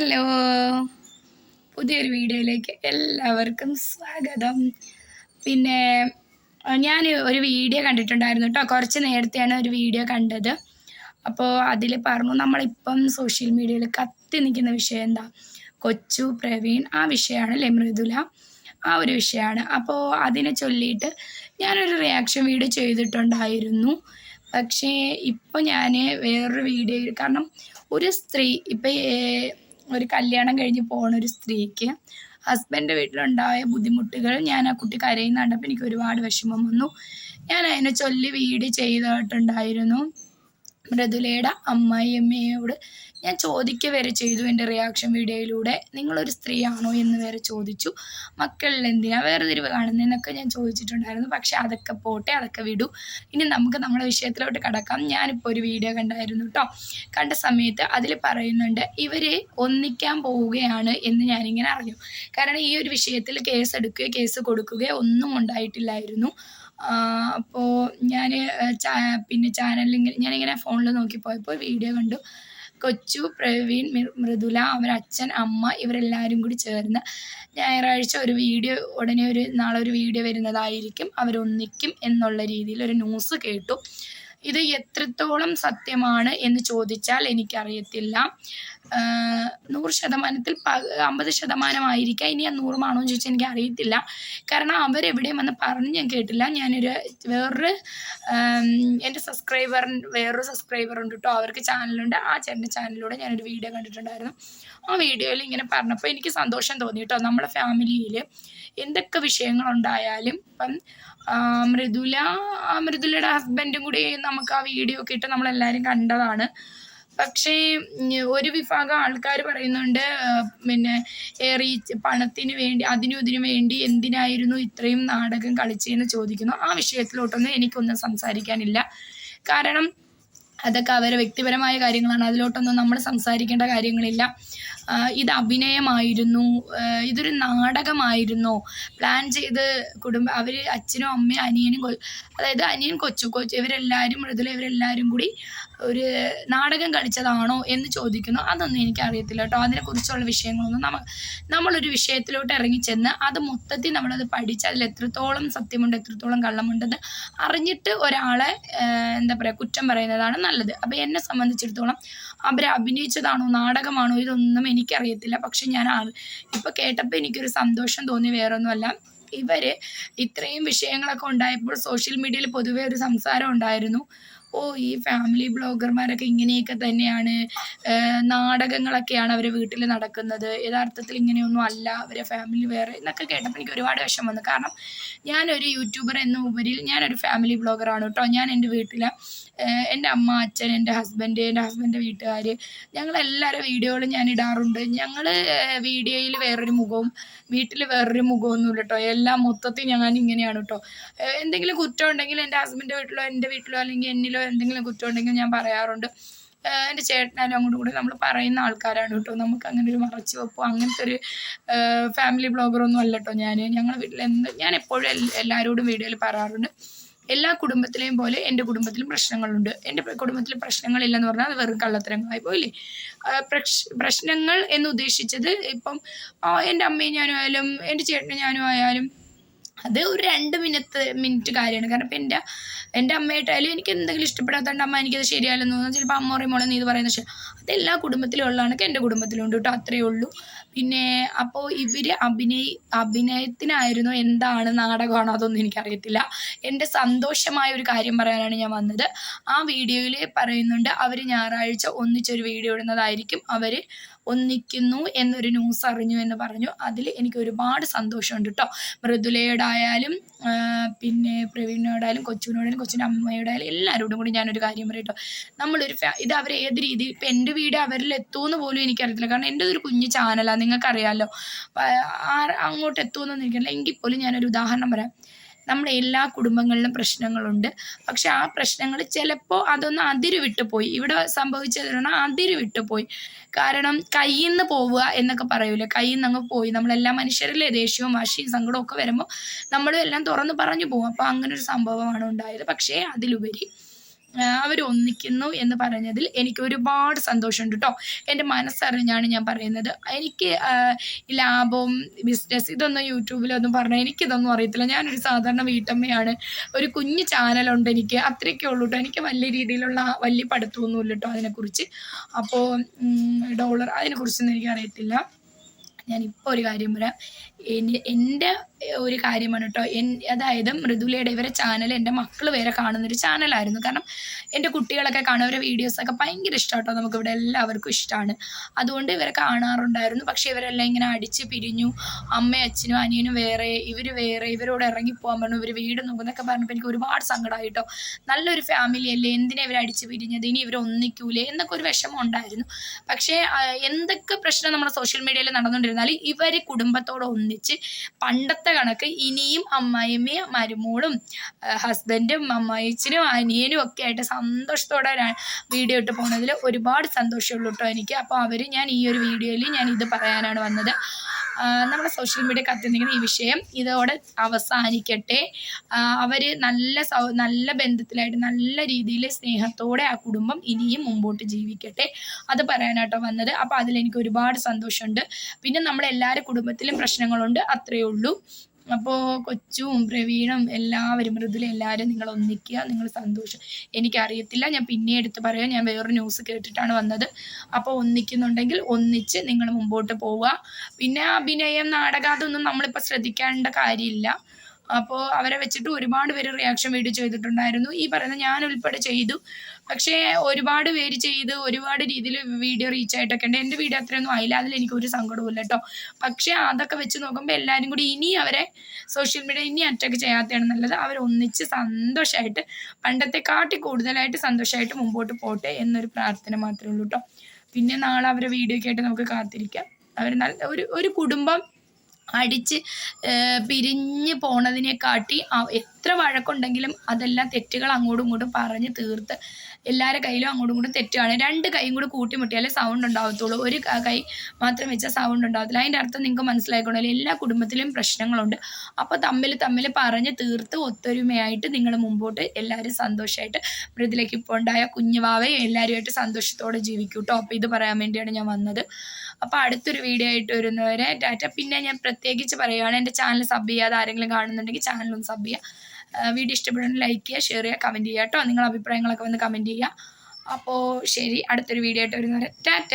Hello. പുതിയൊരു വീഡിയോയിലേക്ക് എല്ലാവർക്കും സ്വാഗതം. പിന്നെ ഞാൻ ഒരു വീഡിയോ കണ്ടിട്ടുണ്ടായിരുന്നു കേട്ടോ കുറച്ച് നേരത്തെയാണ് ഒരു വീഡിയോ കണ്ടത്. അപ്പോൾ അതിൽ പറഞ്ഞു നമ്മളിപ്പം സോഷ്യൽ മീഡിയയിൽ കത്തി നിൽക്കുന്ന വിഷയം എന്താ? കൊച്ചു പ്രവീൺ ആ വിഷയമാണ് അല്ലേ മൃദുല? ആ ഒരു വിഷയമാണ്. അപ്പോൾ അതിനെ ചൊല്ലിയിട്ട് ഞാനൊരു റിയാക്ഷൻ വീഡിയോ ചെയ്തിട്ടുണ്ടായിരുന്നു. പക്ഷേ ഇപ്പോൾ ഞാൻ വേറൊരു വീഡിയോ കാരണം ഒരു സ്ത്രീ ഇപ്പം ഒരു കല്യാണം കഴിഞ്ഞ് പോണ ഒരു സ്ത്രീക്ക് ഹസ്ബൻഡ് വീട്ടിലുണ്ടായ ബുദ്ധിമുട്ടുകൾ ഞാൻ ആ കുട്ടി കരയുന്ന കണ്ടപ്പോൾ എനിക്ക് ഒരുപാട് വിഷമം വന്നു. ഞാൻ അതിനെ ചൊല്ലി വീട് ചെയ്തിട്ടുണ്ടായിരുന്നു. മൃദുലയുടെ അമ്മായിയമ്മയോട് ഞാൻ ചോദിക്കുക വരെ ചെയ്തു എന്റെ റിയാക്ഷൻ വീഡിയോയിലൂടെ നിങ്ങളൊരു സ്ത്രീയാണോ എന്ന് വരെ ചോദിച്ചു. മക്കളിൽ എന്തിനാ വേർതിരിവ് കാണുന്നതെന്നൊക്കെ ഞാൻ ചോദിച്ചിട്ടുണ്ടായിരുന്നു. പക്ഷേ അതൊക്കെ പോട്ടെ അതൊക്കെ വിടൂ. ഇനി നമുക്ക് നമ്മുടെ വിഷയത്തിലോട്ട് കടക്കാം. ഞാനിപ്പോൾ ഒരു വീഡിയോ കണ്ടായിരുന്നു കേട്ടോ കണ്ട സമയത്ത് അതിൽ പറയുന്നുണ്ട് ഇവർ ഒന്നിക്കാൻ പോവുകയാണ് എന്ന് ഞാനിങ്ങനെ അറിഞ്ഞു. കാരണം ഈ ഒരു വിഷയത്തിൽ കേസ് എടുക്കുകയോ കേസ് കൊടുക്കുകയോ ഒന്നും ഉണ്ടായിട്ടില്ലായിരുന്നു. അപ്പോൾ ഞാൻ പിന്നെ ചാനലിൽ ഞാനിങ്ങനെ ഫോണിൽ നോക്കി പോയപ്പോൾ വീഡിയോ കണ്ടു. കൊച്ചു പ്രവീൺ മൃദുല അവരച്ഛൻ അമ്മ ഇവരെല്ലാവരും കൂടി ചേർന്ന് ഞായറാഴ്ച ഒരു വീഡിയോ ഉടനെ ഒരു നാളെ ഒരു വീഡിയോ വരുന്നതായിരിക്കും. അവരൊന്നിക്കും എന്നുള്ള രീതിയിൽ ഒരു ന്യൂസ് കേട്ടു. ഇത് എത്രത്തോളം സത്യമാണ് എന്ന് ചോദിച്ചാൽ എനിക്കറിയത്തില്ല. നൂറ് ശതമാനത്തിൽ പ അമ്പത് ശതമാനമായിരിക്കാം. ഇനി ആ നൂറുമാണോ എന്ന് ചോദിച്ചാൽ എനിക്ക് അറിയത്തില്ല കാരണം അവരെവിടെയും വന്ന് പറഞ്ഞ് ഞാൻ കേട്ടില്ല. ഞാനൊരു വേറൊരു എന്റെ സബ്സ്ക്രൈബർ വേറൊരു സബ്സ്ക്രൈബർ ഉണ്ട് കേട്ടോ അവർക്ക് ചാനലുണ്ട്. ആ ചേട്ടന്റെ ചാനലിലൂടെ ഞാനൊരു വീഡിയോ കണ്ടിട്ടുണ്ടായിരുന്നു. ആ വീഡിയോയിൽ ഇങ്ങനെ പറഞ്ഞപ്പോൾ എനിക്ക് സന്തോഷം തോന്നി കേട്ടോ നമ്മുടെ ഫാമിലിയിൽ എന്തൊക്കെ വിഷയങ്ങളുണ്ടായാലും ഇപ്പം മൃദുല മൃദുലയുടെ ഹസ്ബൻഡും കൂടി നമുക്ക് ആ വീഡിയോ ഒക്കെ ഇട്ട് നമ്മളെല്ലാവരും കണ്ടതാണ്. പക്ഷേ ഒരു വിഭാഗം ആൾക്കാർ പറയുന്നുണ്ട് പിന്നെ റീച്ച് പണത്തിന് വേണ്ടി അതിനും ഇതിനും വേണ്ടി എന്തിനായിരുന്നു ഇത്രയും നാടകം കളിച്ചതെന്ന് ചോദിക്കുന്നു. ആ വിഷയത്തിലോട്ടൊന്നും എനിക്കൊന്നും സംസാരിക്കാനില്ല. കാരണം അതൊക്കെ അവരെ വ്യക്തിപരമായ കാര്യങ്ങളാണ്. അതിലോട്ടൊന്നും നമ്മൾ സംസാരിക്കേണ്ട കാര്യങ്ങളില്ല. ഇത് അഭിനയമായിരുന്നു ഇതൊരു നാടകമായിരുന്നോ. പ്ലാൻ ചെയ്ത് കുടുംബ അവർ അച്ഛനും അമ്മയും അനിയനും അതായത് അനിയൻ കൊച്ചു കൊച്ചു ഇവരെല്ലാവരും മൃദുല ഇവരെല്ലാവരും കൂടി ഒരു നാടകം കളിച്ചതാണോ എന്ന് ചോദിക്കുന്നു. അതൊന്നും എനിക്കറിയത്തില്ല കേട്ടോ. അതിനെക്കുറിച്ചുള്ള വിഷയങ്ങളൊന്നും നമ്മ നമ്മളൊരു വിഷയത്തിലോട്ട് ഇറങ്ങിച്ചെന്ന് അത് മൊത്തത്തിൽ നമ്മളത് പഠിച്ച് അതിൽ എത്രത്തോളം സത്യമുണ്ട് എത്രത്തോളം കള്ളമുണ്ടെന്ന് അറിഞ്ഞിട്ട് ഒരാളെ എന്താ പറയുക കുറ്റം പറയുന്നതാണ് നല്ലത്. അപ്പോൾ എന്നെ സംബന്ധിച്ചിടത്തോളം അവർ അഭിനയിച്ചതാണോ നാടകമാണോ ഇതൊന്നും എനിക്കറിയത്തില്ല. പക്ഷെ ഞാൻ ഇപ്പോൾ കേട്ടപ്പോൾ എനിക്കൊരു സന്തോഷം തോന്നി വേറൊന്നുമല്ല. ഇവർ ഇത്രയും വിഷയങ്ങളൊക്കെ ഉണ്ടായപ്പോൾ സോഷ്യൽ മീഡിയയിൽ പൊതുവെ ഒരു സംസാരം ഉണ്ടായിരുന്നു. ഓ ഈ ഫാമിലി ബ്ലോഗർമാരൊക്കെ ഇങ്ങനെയൊക്കെ തന്നെയാണ് നാടകങ്ങളൊക്കെയാണ് അവരെ വീട്ടിൽ നടക്കുന്നത്. യഥാർത്ഥത്തിൽ ഇങ്ങനെയൊന്നും അല്ല. അവരെ ഫാമിലി വേറെ എന്നൊക്കെ കേട്ടപ്പോൾ എനിക്ക് ഒരുപാട് വിഷമം വന്നു. കാരണം ഞാനൊരു യൂട്യൂബർ എന്ന ഉപരിയിൽ ഞാനൊരു ഫാമിലി ബ്ലോഗറാണ് കേട്ടോ ഞാൻ എന്റെ വീട്ടിൽ എന്റെ അമ്മ അച്ഛൻ എന്റെ ഹസ്ബൻഡ് എന്റെ ഹസ്ബൻഡ് വീട്ടുകാർ ഞങ്ങളെല്ലാവരും വീഡിയോകളും ഞാൻ ഇടാറുണ്ട്. ഞങ്ങൾ വീഡിയോയിൽ വേറൊരു മുഖവും വീട്ടിൽ വേറൊരു മുഖമൊന്നുമില്ല കേട്ടോ എല്ലാം മൊത്തത്തിൽ ഞാൻ ഇങ്ങനെയാണ് കേട്ടോ എന്തെങ്കിലും കുറ്റം ഉണ്ടെങ്കിൽ എന്റെ ഹസ്ബൻഡിന്റെ വീട്ടിലോ എന്റെ വീട്ടിലോ അല്ലെങ്കിൽ എന്നിലോ എന്തെങ്കിലും കുറ്റം ഉണ്ടെങ്കിൽ ഞാൻ പറയാറുണ്ട്. എന്റെ ചേട്ടനാലും അങ്ങോട്ടും കൂടി നമ്മൾ പറയുന്ന ആൾക്കാരാണ് കേട്ടോ. നമുക്ക് അങ്ങനെ ഒരു മറച്ചു വെപ്പോ അങ്ങനത്തെ ഒരു ഫാമിലി ബ്ലോഗറൊന്നും അല്ല കേട്ടോ ഞാൻ ഞങ്ങളുടെ വീട്ടിൽ എന്ത് ഞാൻ എപ്പോഴും എല്ലാവരോടും വീഡിയോയിൽ പറയാറുണ്ട്. എല്ലാ കുടുംബത്തിലെയും പോലെ എന്റെ കുടുംബത്തിലും പ്രശ്നങ്ങളുണ്ട്. എന്റെ കുടുംബത്തിൽ പ്രശ്നങ്ങളില്ലെന്ന് പറഞ്ഞാൽ അത് വെറും കള്ളത്തരങ്ങളായി പോയില്ലേ? പ്രശ്നങ്ങൾ എന്ന് ഉദ്ദേശിച്ചത് ഇപ്പം എന്റെ അമ്മയും ഞാനും ആയാലും എന്റെ ചേട്ടനും ഞാനും ആയാലും അത് ഒരു രണ്ട് മിനിറ്റ് മിനിറ്റ് കാര്യമാണ്. കാരണം ഇപ്പം എന്റെ എന്റെ അമ്മയായിട്ടായാലും എനിക്ക് എന്തെങ്കിലും ഇഷ്ടപ്പെടാത്തതുകൊണ്ട് അമ്മ എനിക്കത് ശരിയല്ലെന്ന് തോന്നുന്നു. ചിലപ്പോൾ അമ്മ പറയും മോളെ നീ ഇത് പറയുന്നത് ശരി. അതെല്ലാ കുടുംബത്തിലും ഉള്ളതാണ് എന്റെ കുടുംബത്തിലുണ്ട് കേട്ടോ അത്രയേ ഉള്ളൂ. പിന്നെ അപ്പോൾ ഇവർ അഭിനയ അഭിനയത്തിനായിരുന്നു എന്താണ് നാടകമാണോ അതൊന്നും എനിക്കറിയത്തില്ല. എന്റെ സന്തോഷമായ ഒരു കാര്യം പറയാനാണ് ഞാൻ വന്നത്. ആ വീഡിയോയിൽ പറയുന്നുണ്ട് അവർ ഞായറാഴ്ച ഒന്നിച്ചൊരു വീഡിയോ ഇടുന്നതായിരിക്കും. അവർ ഒന്നിക്കുന്നു എന്നൊരു ന്യൂസ് അറിഞ്ഞു എന്ന് പറഞ്ഞു. അതിൽ എനിക്ക് ഒരുപാട് സന്തോഷമുണ്ട് കേട്ടോ. മൃദുലയോടായാലും പിന്നെ പ്രവീണിനോടായാലും കൊച്ചുവിനോടായാലും കൊച്ചിന്റെ അമ്മയോടായാലും എല്ലാവരോടും കൂടി ഞാനൊരു കാര്യം പറയും കേട്ടോ നമ്മളൊരു ഇത് അവർ ഏത് രീതി ഇപ്പം എന്റെ വീട് അവരിൽ എത്തുമെന്ന് പോലും എനിക്കറിയത്തില്ല. കാരണം എന്റെ ഒരു കുഞ്ഞു ചാനലാണ് നിങ്ങൾക്കറിയാമല്ലോ അങ്ങോട്ട് എത്തുമെന്നൊന്നും എനിക്കറിയില്ല. എങ്കിൽ പോലും ഞാനൊരു ഉദാഹരണം പറയാം. നമ്മുടെ എല്ലാ കുടുംബങ്ങളിലും പ്രശ്നങ്ങളുണ്ട്. പക്ഷെ ആ പ്രശ്നങ്ങൾ ചിലപ്പോൾ അതൊന്ന് അതിര് വിട്ടുപോയി ഇവിടെ സംഭവിച്ചത് അതിര് വിട്ടുപോയി കാരണം കയ്യിൽ നിന്ന് പോവുക എന്നൊക്കെ പറയൂലേ? കയ്യിൽ നിന്ന് അങ്ങ് പോയി. നമ്മളെല്ലാ മനുഷ്യരിലെ ദേഷ്യവും വാശിയും സങ്കടവും ഒക്കെ വരുമ്പോൾ നമ്മളും എല്ലാം തുറന്ന് പറഞ്ഞു പോകും. അപ്പോൾ അങ്ങനെ ഒരു സംഭവമാണ് ഉണ്ടായത്. പക്ഷേ അതിലുപരി അവർ ഒന്നിക്കുന്നു എന്ന് പറഞ്ഞതിൽ എനിക്ക് ഒരുപാട് സന്തോഷമുണ്ട് കേട്ടോ എന്റെ മനസ്സറിഞ്ഞാണ് ഞാൻ പറയുന്നത്. എനിക്ക് ലാഭം ബിസിനസ് ഇതൊന്നും യൂട്യൂബിലൊന്നും പറഞ്ഞാൽ എനിക്കിതൊന്നും അറിയത്തില്ല. ഞാനൊരു സാധാരണ വീട്ടമ്മയാണ്. ഒരു കുഞ്ഞു ചാനലുണ്ട് എനിക്ക്. അത്രയൊക്കെ ഉള്ളൂ കേട്ടോ എനിക്ക് വലിയ രീതിയിലുള്ള വലിയ പഠിത്തമൊന്നുമില്ല കേട്ടോ അതിനെക്കുറിച്ച്. അപ്പോൾ ഡോളർ അതിനെക്കുറിച്ചൊന്നും എനിക്കറിയത്തില്ല. ഞാനിപ്പോൾ ഒരു കാര്യം പറയാം. എന്റെ ഒരു കാര്യമാണ് കേട്ടോ എൻ അതായത് മൃദുലയുടെ ഇവരെ ചാനൽ എന്റെ മക്കൾ വരെ കാണുന്നൊരു ചാനലായിരുന്നു കാരണം എന്റെ കുട്ടികളൊക്കെ കാണും അവരെ വീഡിയോസൊക്കെ ഭയങ്കര ഇഷ്ടം കേട്ടോ നമുക്കിവിടെ എല്ലാവർക്കും ഇഷ്ടമാണ് അതുകൊണ്ട് ഇവരെ കാണാറുണ്ടായിരുന്നു. പക്ഷേ ഇവരെല്ലാം ഇങ്ങനെ അടിച്ച് പിരിഞ്ഞു. അമ്മയും അച്ഛനും അനിയനും വേറെ ഇവർ വേറെ ഇവരോട് ഇറങ്ങിപ്പോകാൻ പറഞ്ഞു. ഇവർ വീട് നോക്കുന്നൊക്കെ പറഞ്ഞപ്പോൾ എനിക്ക് ഒരുപാട് സങ്കടമായി കേട്ടോ നല്ലൊരു ഫാമിലി അല്ലേ? എന്തിനാ ഇവരെ അടിച്ച് പിരിഞ്ഞത്? ഇനി ഇവർ ഒന്നിക്കൂലേ? എന്നൊക്കെ ഒരു വിഷമം ഉണ്ടായിരുന്നു. പക്ഷേ എന്തൊക്കെ പ്രശ്നം നമ്മുടെ സോഷ്യൽ മീഡിയയിൽ നടന്നുകൊണ്ടിരുന്നാലും ഇവർ കുടുംബത്തോട് ഒന്നിച്ച് പണ്ടത്തെ കണക്ക് ഇനിയും അമ്മായിമ്മയും മരുമോളും ഹസ്ബൻഡും അമ്മായിച്ചനും അനിയനും ഒക്കെ ആയിട്ട് സന്തോഷത്തോടെ വീഡിയോ ഇട്ട് പോകുന്നതിൽ ഒരുപാട് സന്തോഷമുള്ളൂ കേട്ടോ എനിക്ക്. അപ്പോൾ അവർ ഞാൻ ഈ ഒരു വീഡിയോയിൽ ഞാൻ ഇത് പറയാനാണ് വന്നത്. നമ്മുടെ സോഷ്യൽ മീഡിയ കത്തിനിക്കുന്ന ഈ വിഷയം ഇതോടെ അവസാനിക്കട്ടെ. അവർ നല്ല നല്ല ബന്ധത്തിലായിട്ട് നല്ല രീതിയിൽ സ്നേഹത്തോടെ ആ കുടുംബം ഇനിയും മുമ്പോട്ട് ജീവിക്കട്ടെ. അത് പറയാനാട്ടോ വന്നത്. അപ്പോൾ അതിലെനിക്ക് ഒരുപാട് സന്തോഷമുണ്ട്. പിന്നെ നമ്മളെല്ലാവരുടെ കുടുംബത്തിലും പ്രശ്നങ്ങളുണ്ട്. അത്രയേ ഉള്ളൂ. അപ്പോൾ കൊച്ചും പ്രവീണും എല്ലാവരും മൃദുല എല്ലാവരും നിങ്ങൾ ഒന്നിക്കുക നിങ്ങൾ സന്തോഷം. എനിക്കറിയത്തില്ല ഞാൻ പിന്നെ എടുത്ത് പറയാം. ഞാൻ വേറൊരു ന്യൂസ് കേട്ടിട്ടാണ് വന്നത്. അപ്പോൾ ഒന്നിക്കുന്നുണ്ടെങ്കിൽ ഒന്നിച്ച് നിങ്ങൾ മുമ്പോട്ട് പോവുക. പിന്നെ അഭിനയം നാടകം അതൊന്നും നമ്മളിപ്പോൾ ശ്രദ്ധിക്കേണ്ട കാര്യമില്ല. അപ്പോൾ അവരെ വെച്ചിട്ട് ഒരുപാട് പേര് റിയാക്ഷൻ വീഡിയോ ചെയ്തിട്ടുണ്ടായിരുന്നു. ഈ പറയുന്ന ഞാൻ ഉൾപ്പെടെ ചെയ്തു. പക്ഷേ ഒരുപാട് പേര് ചെയ്ത് ഒരുപാട് രീതിയിൽ വീഡിയോ റീച്ച് ആയിട്ടൊക്കെ ഉണ്ട്. എന്റെ വീഡിയോ അത്രയൊന്നും ആയില്ല. അതിൽ എനിക്ക് ഒരു സങ്കടവുമില്ല കേട്ടോ. പക്ഷേ അതൊക്കെ വെച്ച് നോക്കുമ്പോൾ എല്ലാവരും കൂടി ഇനി അവരെ സോഷ്യൽ മീഡിയ ഇനി അറ്റാക്ക് ചെയ്യാത്തതാണ് നല്ലത്. അവർ ഒന്നിച്ച് സന്തോഷമായിട്ട് പണ്ടത്തെ കാട്ടി കൂടുതലായിട്ട് സന്തോഷമായിട്ട് മുമ്പോട്ട് പോട്ടെ എന്നൊരു പ്രാർത്ഥന മാത്രമേ ഉള്ളൂ കേട്ടോ. പിന്നെ നാളെ അവരെ വീഡിയോ ആയിട്ട് നമുക്ക് കാത്തിരിക്കാം. അവർ നല്ല ഒരു ഒരു കുടുംബം അടിച്ച് പിരിഞ്ഞ് പോണതിനെക്കാട്ടി കാട്ടി എത്ര വഴക്കുണ്ടെങ്കിലും അതെല്ലാം തെറ്റുകൾ അങ്ങോട്ടും ഇങ്ങോട്ടും പറഞ്ഞ് തീർത്ത് എല്ലാവരുടെ കയ്യിലും അങ്ങോട്ടും ഇങ്ങോട്ടും തെറ്റാണ് രണ്ട് കൈയും കൂടി കൂട്ടിമുട്ടിയാലേ സൗണ്ട് ഉണ്ടാവത്തുള്ളൂ. ഒരു കൈ മാത്രം വെച്ചാൽ സൗണ്ട് ഉണ്ടാവത്തില്ല. അതിന്റെ അർത്ഥം നിങ്ങൾക്ക് മനസ്സിലായിക്കൊണ്ടല്ലോ എല്ലാ കുടുംബത്തിലും പ്രശ്നങ്ങളുണ്ട്. അപ്പോൾ തമ്മിൽ തമ്മിൽ പറഞ്ഞ് തീർത്ത് ഒത്തൊരുമയായിട്ട് നിങ്ങൾ മുമ്പോട്ട് എല്ലാവരും സന്തോഷമായിട്ട് വൃതിലേക്ക് ഇപ്പോൾ ഉണ്ടായ കുഞ്ഞുവാവയും എല്ലാവരുമായിട്ട് സന്തോഷത്തോടെ ജീവിക്കൂട്ടോ അപ്പോൾ ഇത് പറയാൻ വേണ്ടിയാണ് ഞാൻ വന്നത്. അപ്പോൾ അടുത്തൊരു വീഡിയോ ആയിട്ട് വരുന്നവരെ ടാറ്റ പിന്നെ ഞാൻ പ്രത്യേകിച്ച് പറയുകയാണ് എന്റെ ചാനൽ സബ് ചെയ്യാതെ ആരെങ്കിലും കാണുന്നുണ്ടെങ്കിൽ ചാനലൊന്ന് സബ് ചെയ്യുക വീഡിയോ ഇഷ്ടപ്പെടുന്ന ലൈക്ക് ചെയ്യുക ഷെയർ ചെയ്യുക കമന്റ് ചെയ്യുക കേട്ടോ നിങ്ങളുടെ അഭിപ്രായങ്ങളൊക്കെ വന്ന് കമന്റ് ചെയ്യുക അപ്പോൾ ശരി അടുത്തൊരു വീഡിയോ ആയിട്ട് വരുന്നവരെ. ടാറ്റ